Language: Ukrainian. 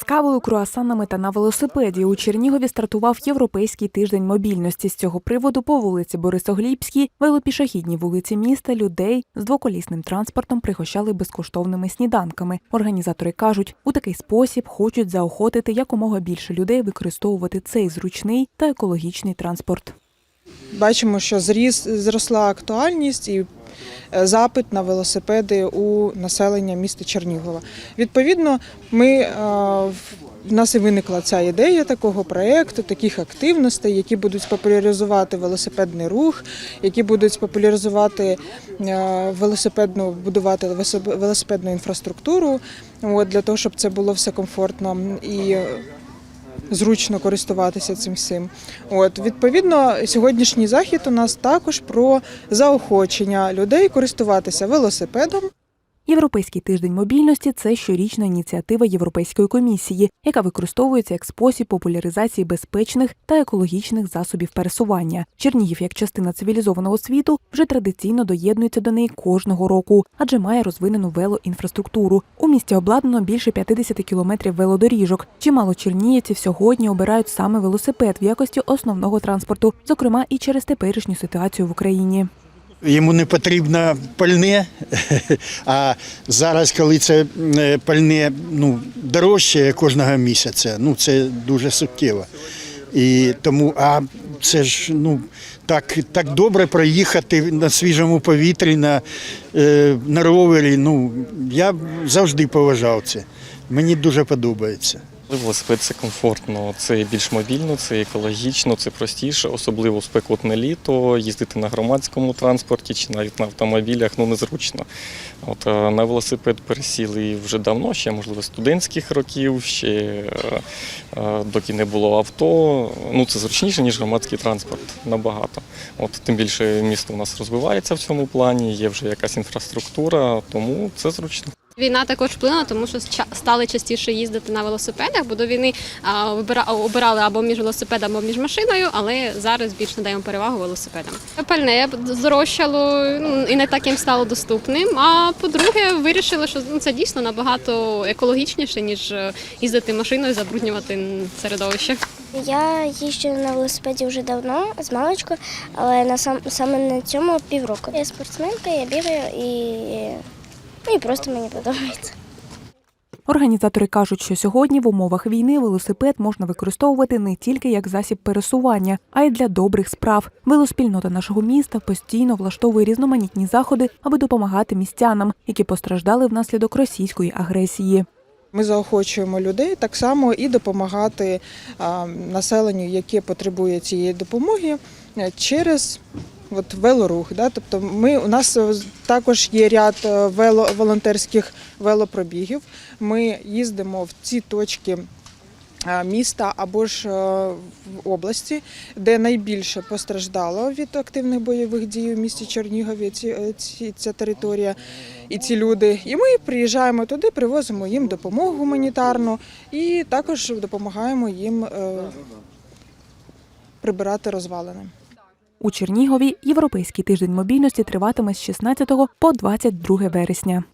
З кавою, круасанами та на велосипеді у Чернігові стартував європейський тиждень мобільності. З цього приводу по вулиці Борисоглібській, велопішохідній вулиці міста людей з двоколісним транспортом пригощали безкоштовними сніданками. Організатори кажуть, у такий спосіб хочуть заохотити якомога більше людей використовувати цей зручний та екологічний транспорт. Бачимо, що зріс, зросла актуальність і запит на велосипеди у населення міста Чернігова. Відповідно, ми, е, в нас і виникла ця ідея такого проєкту, таких активностей, які будуть популяризувати велосипедний рух, які будуть популяризувати е, велосипедну, будувати велосип- велосипедну інфраструктуру, от, для того, щоб це було все комфортно і зручно користуватися цим всім. От відповідно, сьогоднішній захід у нас також про заохочення людей користуватися велосипедом. Європейський тиждень мобільності це щорічна ініціатива Європейської комісії, яка використовується як спосіб популяризації безпечних та екологічних засобів пересування. Чернігів, як частина цивілізованого світу, вже традиційно доєднується до неї кожного року, адже має розвинену велоінфраструктуру. У місті обладнано більше 50 кілометрів велодоріжок. Чимало чернігівців сьогодні обирають саме велосипед в якості основного транспорту, зокрема і через теперішню ситуацію в Україні. Йому не потрібно пальне, а зараз, коли це е, пальне ну, дорожче кожного місяця, ну це дуже суттєво. І тому, а це ж ну так, так добре проїхати на свіжому повітрі, на, е, на ровері. Ну я завжди поважав це. Мені дуже подобається. Велосипед це комфортно, це більш мобільно, це екологічно, це простіше, особливо в спекотне літо. Їздити на громадському транспорті чи навіть на автомобілях ну незручно. От е, на велосипед пересіли вже давно, ще можливо студентських років, ще е, е, доки не було авто. Ну це зручніше ніж громадський транспорт набагато. От тим більше місто у нас розвивається в цьому плані, є вже якась інфраструктура, тому це зручно. Війна також вплинула, тому що стали частіше їздити на велосипедах, бо до війни обирали або між велосипедом, або між машиною, але зараз більш надаємо перевагу велосипедам. Пальне здорожчало ну, і не таким стало доступним. А по-друге, вирішили, що ну, це дійсно набагато екологічніше, ніж е, їздити машиною, забруднювати середовище. Я їжджу на велосипеді вже давно, з маличку, але на сам саме на цьому півроку. Я спортсменка, я бігаю і, і просто мені подобається. Організатори кажуть, що сьогодні в умовах війни велосипед можна використовувати не тільки як засіб пересування, а й для добрих справ. Велоспільнота нашого міста постійно влаштовує різноманітні заходи, аби допомагати містянам, які постраждали внаслідок російської агресії. Ми заохочуємо людей так само і допомагати населенню, яке потребує цієї допомоги е, через от, велорух. Да? Тобто ми, у нас е, також є ряд е, вело, волонтерських велопробігів. Ми їздимо в ці точки. е, Міста або ж в області, де найбільше постраждало від активних бойових дій у місті Чернігові ці, ці, ця територія і ці люди. І ми приїжджаємо туди, привозимо їм допомогу гуманітарну і також допомагаємо їм прибирати розвалини. У Чернігові європейський тиждень мобільності триватиме з 16 по 22 вересня.